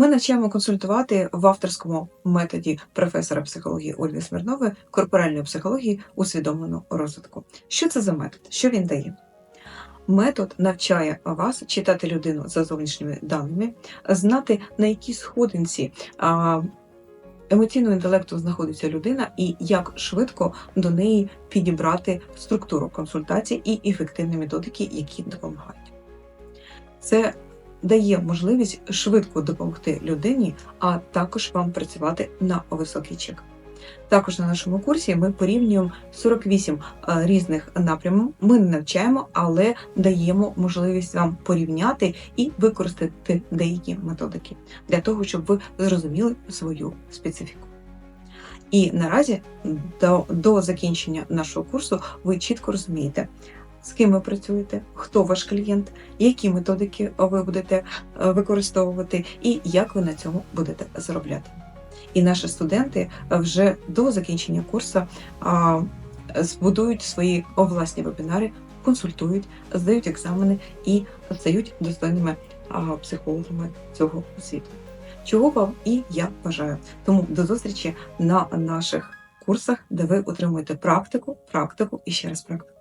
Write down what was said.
Ми навчаємо консультувати в авторському методі професора психології Ольги Смірнової корпоральної психології усвідомленого розвитку. Що це за метод? Що він дає? Метод навчає вас читати людину за зовнішніми даними, знати на якій сходинці емоційного інтелекту знаходиться людина, і як швидко до неї підібрати структуру консультації і ефективні методики, які допомагають. Це дає можливість швидко допомогти людині, а також вам працювати на високий чек. Також на нашому курсі ми порівнюємо 48 е, різних напрямів. Ми не навчаємо, але даємо можливість вам порівняти і використати деякі методики для того, щоб ви зрозуміли свою специфіку. І наразі до, до закінчення нашого курсу ви чітко розумієте, з ким ви працюєте, хто ваш клієнт, які методики ви будете е, використовувати, і як ви на цьому будете заробляти. І наші студенти вже до закінчення курсу збудують свої власні вебінари, консультують, здають екзамени і стають достойними психологами цього світу. Чого вам і я бажаю. Тому до зустрічі на наших курсах, де ви отримуєте практику, практику і ще раз практику.